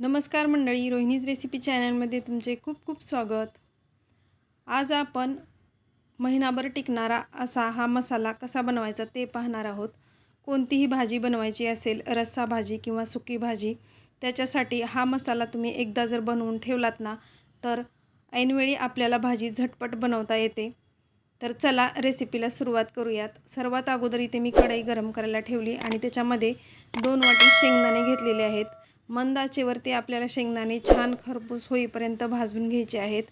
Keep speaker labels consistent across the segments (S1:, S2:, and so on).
S1: नमस्कार मंडळी रोहिणीज रेसिपी चॅनलमध्ये तुमचे खूप खूप स्वागत. आज आपण महिनाभर टिकणारा असा हा मसाला कसा बनवायचा ते पाहणार आहोत. कोणतीही भाजी बनवायची असेल रस्सा भाजी किंवा सुकी भाजी त्याच्यासाठी हा मसाला तुम्ही एकदा जर बनवून ठेवलात ना तर ऐनवेळी आपल्याला भाजी झटपट बनवता येते. तर चला रेसिपीला सुरुवात करूयात. सर्वात अगोदर इथे मी कढई गरम करायला ठेवली आणि त्याच्यामध्ये दोन वाटी शेंगदाणे घेतलेले आहेत. मंद आचेवरती आपल्याला शेंगदाणे छान खरपूस होईपर्यंत भाजून घ्यायचे आहेत.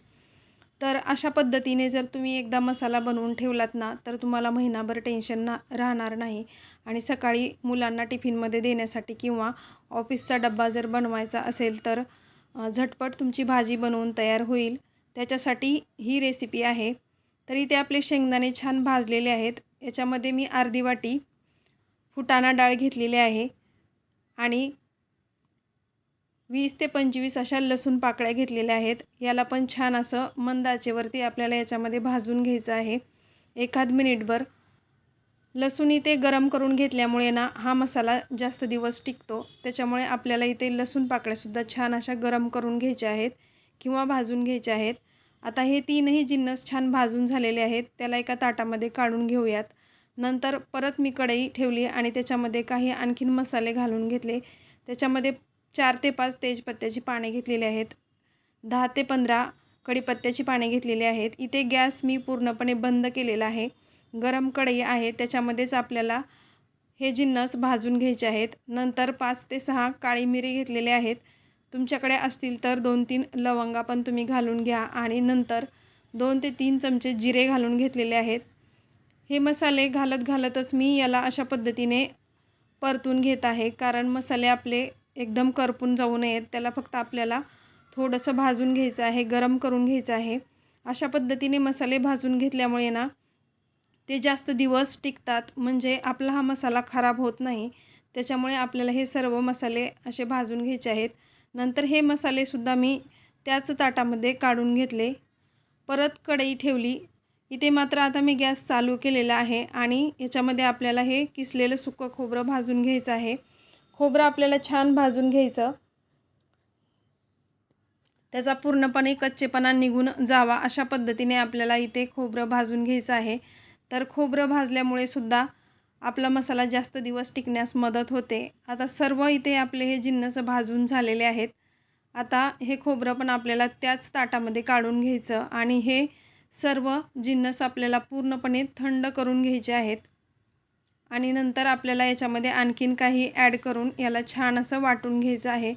S1: तर अशा पद्धतीने जर तुम्ही एकदा मसाला बनवून ठेवलात ना तर तुम्हाला महिनाभर टेन्शन ना राहणार नाही. आणि सकाळी मुलांना टिफिनमध्ये देण्यासाठी किंवा ऑफिसचा डब्बा जर बनवायचा असेल तर झटपट तुमची भाजी बनवून तयार होईल. त्याच्यासाठी ही रेसिपी आहे. तरी ते आपले शेंगदाणे छान भाजलेले आहेत. याच्यामध्ये मी अर्धी वाटी फुटाणा डाळ घेतलेली आहे. आणि वीस ते पंचवीस अशा लसूण पाकळ्या घेतलेल्या आहेत. याला पण छान असं मंद आचेवरती आपल्याला याच्यामध्ये भाजून घ्यायचं आहे. एखाद मिनिटभर लसूण इथे गरम करून घेतल्यामुळे ना हा मसाला जास्त दिवस टिकतो. त्याच्यामुळे आपल्याला इथे लसूण पाकळ्यासुद्धा छान अशा गरम करून घ्यायच्या आहेत किंवा भाजून घ्यायच्या आहेत. आता हे तीनही जिन्नस छान भाजून झालेले आहेत. त्याला एका ताटामध्ये काढून घेऊयात. नंतर परत मी कढई ठेवली आणि त्याच्यामध्ये काही आणखीन मसाले घालून घेतले. त्याच्यामध्ये चार ते पाच तेजपत्त्याची पाने घेतलेली आहेत. दहा ते पंधरा कढीपत्त्याची पाने घेतलेली आहेत. इथे गॅस मी पूर्णपणे बंद केलेला आहे. गरम कढई आहे. त्याच्यामध्येच आपल्याला हे जिन्नस भाजून घ्यायचे आहेत. नंतर पाच ते सहा काळी मिरी घेतलेले आहेत. तुमच्याकडे असतील तर दोन तीन लवंगा पण तुम्ही घालून घ्या. आणि नंतर दोन ते तीन चमचे जिरे घालून घेतलेले आहेत. हे मसाले घालत घालतच मी याला अशा पद्धतीने परतून घेत आहे. कारण मसाले आपले एकदम करपून जाऊ नयेत. त्याला फक्त आपल्याला थोडंसं भाजून घ्यायचं आहे गरम करून घ्यायचं आहे. अशा पद्धतीने मसाले भाजून घेतल्यामुळे ना ते जास्त दिवस टिकतात. म्हणजे आपला हा मसाला खराब होत नाही. त्याच्यामुळे आपल्याला हे सर्व मसाले असे भाजून घ्यायचे आहेत. नंतर हे मसालेसुद्धा मी त्याच ताटामध्ये काढून घेतले. परत कढई ठेवली. इथे मात्र आता मी गॅस चालू केलेला आहे आणि याच्यामध्ये आपल्याला हे किसलेलं सुकं खोबरं भाजून घ्यायचं आहे. खोबरं आपल्याला छान भाजून घ्यायचं. त्याचा पूर्णपणे कच्चेपणा निघून जावा अशा पद्धतीने आपल्याला इथे खोबरं भाजून घ्यायचं आहे. तर खोबरं भाजल्यामुळे सुद्धा आपला मसाला जास्त दिवस टिकण्यास मदत होते. आता सर्व इथे आपले हे जिन्नस भाजून झालेले आहेत. आता हे खोबरं पण आपल्याला त्याच ताटामध्ये काढून घ्यायचं आणि हे सर्व जिन्नस आपल्याला पूर्णपणे थंड करून घ्यायचे आहेत. आणि नंतर आपल्याला याच्यामध्ये आणखीन काही ॲड करून याला छान असं वाटून घ्यायचं आहे.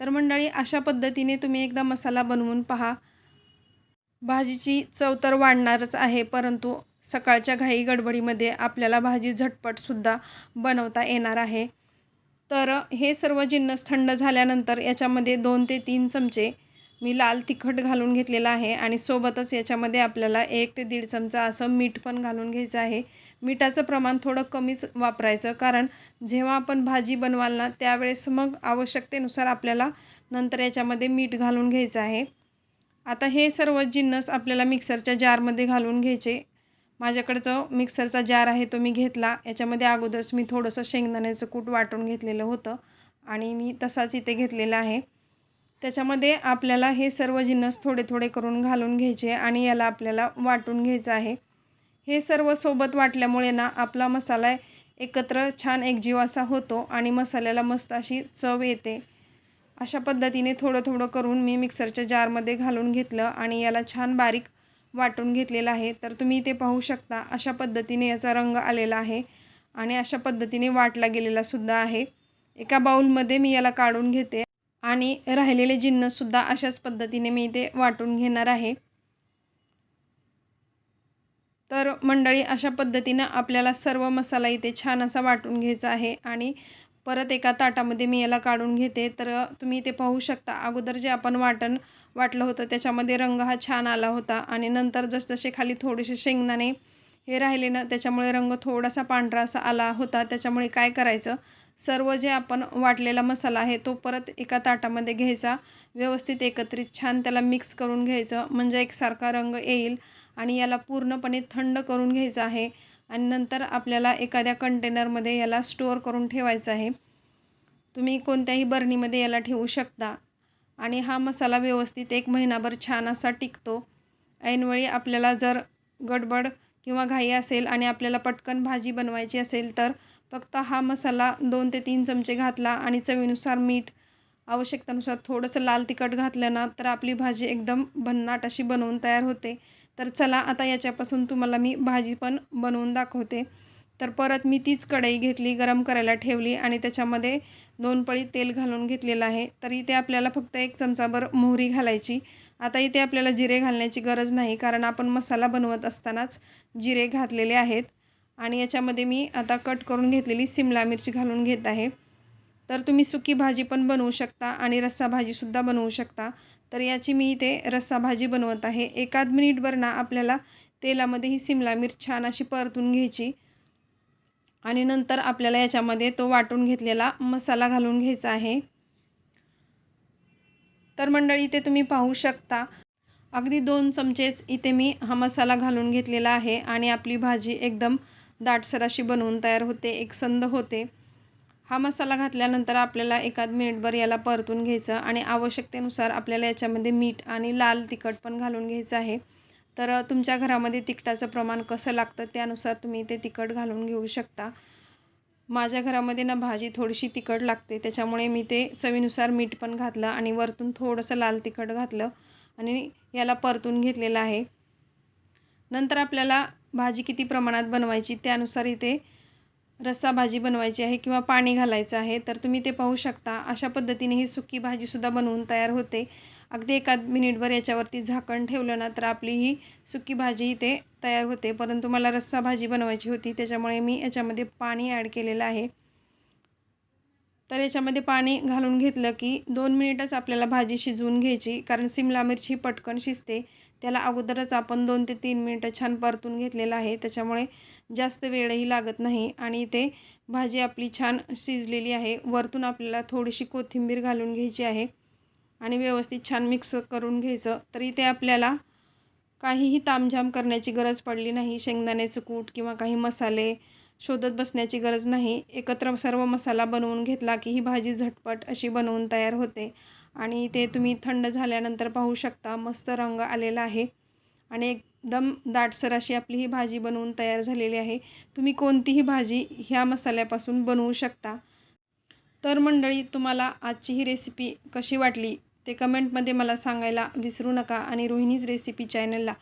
S1: तर मंडळी अशा पद्धतीने तुम्ही एकदा मसाला बनवून पहा. भाजीची चव तर वाढणारच आहे परंतु सकाळच्या घाई गडबडीमध्ये आपल्याला भाजी झटपटसुद्धा बनवता येणार आहे. तर हे सर्व जिन्नस थंड झाल्यानंतर याच्यामध्ये दोन ते तीन चमचे मी लाल तिखट घालून घेतलेलं आहे आणि सोबतच याच्यामध्ये आपल्याला एक ते दीड चमचा असं मीठ पण घालून घ्यायचं आहे. मिठाचं प्रमाण थोडं कमीच वापरायचं कारण जेव्हा आपण भाजी बनवाल ना त्यावेळेस मग आवश्यकतेनुसार आपल्याला नंतर याच्यामध्ये मीठ घालून घ्यायचं आहे. आता हे सर्व जिन्नस आपल्याला मिक्सरच्या जारमध्ये घालून घ्यायचे. माझ्याकडचं मिक्सरचा जार आहे तो मी घेतला. याच्यामध्ये अगोदरच मी थोडंसं शेंगदाण्याचं कूट वाटून घेतलेलं होतं आणि मी तसाच इथे घेतलेला आहे. त्याच्यामध्ये आपल्याला हे सर्व जिन्नस थोडे थोडे करून घालून घ्यायचे आणि याला आपल्याला वाटून घ्यायचं आहे. हे सर्व सोबत वाटल्यामुळे ना आपला मसाला एकत्र छान एकजीव असा होतो आणि मसाल्याला मस्त अशी चव येते. अशा पद्धतीने थोडं थोडं करून मी मिक्सरच्या जारमध्ये घालून घेतलं आणि याला छान बारीक वाटून घेतलेलं आहे. तर तुम्ही ते पाहू शकता अशा पद्धतीने याचा रंग आलेला आहे आणि अशा पद्धतीने वाटला गेलेला सुद्धा आहे. एका बाऊलमध्ये मी याला काढून घेते. आणि राहिलेले जिन्नसुद्धा अशाच पद्धतीने मी इथे वाटून घेणार आहे. तर मंडळी अशा पद्धतीनं आपल्याला सर्व मसाला इथे छान असा वाटून घ्यायचा आहे आणि परत एका ताटामध्ये मी याला काढून घेते. तर तुम्ही इथे पाहू शकता अगोदर जे आपण वाटण वाटलं होतं त्याच्यामध्ये रंग हा छान आला होता आणि नंतर जसजसे खाली थोडेसे शेंगदाणे हे राहिले ना त्याच्यामुळे रंग थोडासा पांढरा असा आला होता. त्याच्यामुळे काय करायचं सर्व जे आपण वाटलेला मसाला आहे तो परत एका ताटामध्ये घ्यायचा. व्यवस्थित एकत्रित छान त्याला मिक्स करून घ्यायचं. म्हणजे एकसारखा रंग येईल आणि याला पूर्णपणे थंड करून घ्यायचं आहे. आणि नंतर आपल्याला एखाद्या कंटेनरमध्ये याला स्टोअर करून ठेवायचं आहे. तुम्ही कोणत्याही बरणीमध्ये याला ठेवू शकता. आणि हा मसाला व्यवस्थित एक महिनाभर छान असा टिकतो. ऐनवेळी आपल्याला जर गडबड किंवा घाई असेल आणि आपल्याला पटकन भाजी बनवायची असेल तर फक्त हा मसाला दोन ते तीन चमचे घातला आणि चवीनुसार मीठ आवश्यकतेनुसार थोडंसं लाल तिखट घातलं ना तर आपली भाजी एकदम भन्नाट अशी बनवून तयार होते. तर चला आता याच्यापासून तुम्हाला मी भाजी पण बनवून दाखवते. तर परत मी तीच कढई घेतली गरम करायला ठेवली आणि त्याच्यामध्ये दोन पळी तेल घालून घेतलेलं आहे. तर इथे आपल्याला फक्त एक चमचाभर मोहरी घालायची. आता इथे आपल्याला जिरे घालण्याची गरज नाही कारण आपण मसाला बनवत असतानाच जिरे घातलेले आहेत. आणि याच्यामध्ये मी आता कट करून घेतलेली सिमला मिरची घालून घेत आहे. तर तुम्ही सुकी भाजी पण बनवू शकता आणि रस्सा भाजीसुद्धा बनवू शकता. तर याची मी इथे रस्सा भाजी बनवत आहे. एकाद मिनिटभर ना आपल्याला तेलामध्ये ही सिमला मिरच छान अशी परतून घ्यायची. आणि नंतर आपल्याला याच्यामध्ये तो वाटून घेतलेला मसाला घालून घ्यायचा आहे. तर मंडळी इथे तुम्ही पाहू शकता. अगदी दोन चमचेच इथे मी हा मसाला घालून घेतलेला आहे आणि आपली भाजी एकदम दाटसर अशी बनवून तयार होते एक संद होते. हा मसाला घातल्यानंतर आपल्याला एकाद मिनिटभर याला परतून घ्यायचं आणि आवश्यकतेनुसार आपल्याला याच्यामध्ये मीठ आणि लाल तिखट पण घालून घ्यायचं आहे. तर तुमच्या घरामध्ये तिखटाचं प्रमाण कसं लागतं त्यानुसार तुम्ही ते तिखट घालून घेऊ शकता. माझ्या घरामध्ये ना भाजी थोडीशी तिखट लागते त्याच्यामुळे मी ते चवीनुसार मीठ पण घातलं आणि वरतून थोडंसं लाल तिखट घातलं आणि याला परतून घेतलेलं आहे. नंतर आपल्याला भाजी किती प्रमाणात बनवायची त्यानुसार इथे रस्सा भाजी बनवायची आहे किंवा पाणी घालायचं आहे. तर तुम्ही ते पाहू शकता. अशा पद्धतीने ही सुकी भाजीसुद्धा बनवून तयार होते. अगदी एकाद मिनिटभर याच्यावरती झाकण ठेवलं ना तर आपली ही सुकी भाजी इथे तयार होते. परंतु मला रस्सा भाजी बनवायची होती त्याच्यामुळे मी याच्यामध्ये पाणी ॲड केलेलं आहे. तर याच्यामध्ये पाणी घालून घेतलं की दोन मिनिटच आपल्याला भाजी शिजवून घ्यायची. कारण सिमला मिरची पटकन शिजते. त्याला अगोदरच आपण दोन ते तीन मिनटं छान परतून घेतलेलं आहे. त्याच्यामुळे जास्त वेळही लागत नाही. आणि इथे भाजी आपली छान शिजलेली आहे. वरतून आपल्याला थोडीशी कोथिंबीर घालून घ्यायची आहे. आणि व्यवस्थित छान मिक्स करून घ्यायचं. तर इथे आपल्याला काहीही तामझाम करण्याची गरज पडली नाही. शेंगदाण्याचं कूट किंवा काही मसाले शोधत बसण्याची गरज नाही. एकत्र सर्व मसाला बनवून घेतला की ही भाजी झटपट अशी बनवून तयार होते. आणि ते तुम्ही थंड झाल्यानंतर पाहू शकता मस्त रंग आलेला आहे. आणि एकदम दाटसर अशी आपली ही भाजी बनवून तयार झालेली आहे. तुम्ही कोणतीही भाजी ह्या मसाल्यापासून बनवू शकता. तर मंडळी तुम्हाला आजची ही रेसिपी कशी वाटली ते कमेंटमध्ये मला सांगायला विसरू नका. आणि रोहिणीज रेसिपी चॅनलला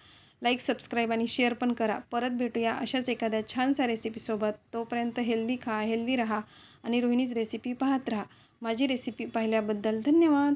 S1: लाईक सबस्क्राईब आणि शेअर पण करा. परत भेटूया अशाच एखाद्या छानसा रेसिपीसोबत तोपर्यंत हेल्दी खा हेल्दी राहा आणि रोहिणीज रेसिपी पाहत राहा. माझी रेसिपी पाहिल्याबद्दल धन्यवाद.